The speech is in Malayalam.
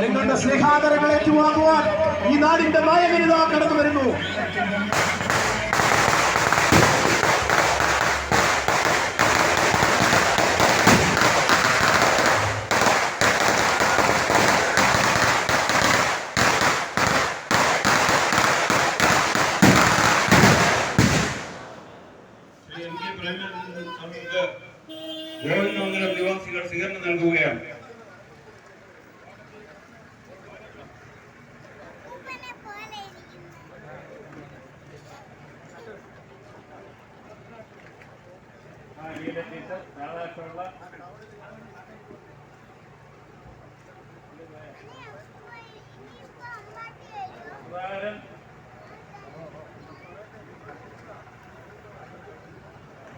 നിങ്ങളുടെ സ്നേഹാദരങ്ങൾ ഏറ്റുവാങ്ങുവാൻ ഈ നാടിന്റെ നായകനിതാ കടന്നു വരുന്നു ശ്രീ എം കെ പ്രേമചന്ദ്രൻ അവർക്ക് ഗോവിന്ദമംഗലം നിവാസികൾ സ്വീകരണം നൽകുകയാണ്. ഉപ്പനെ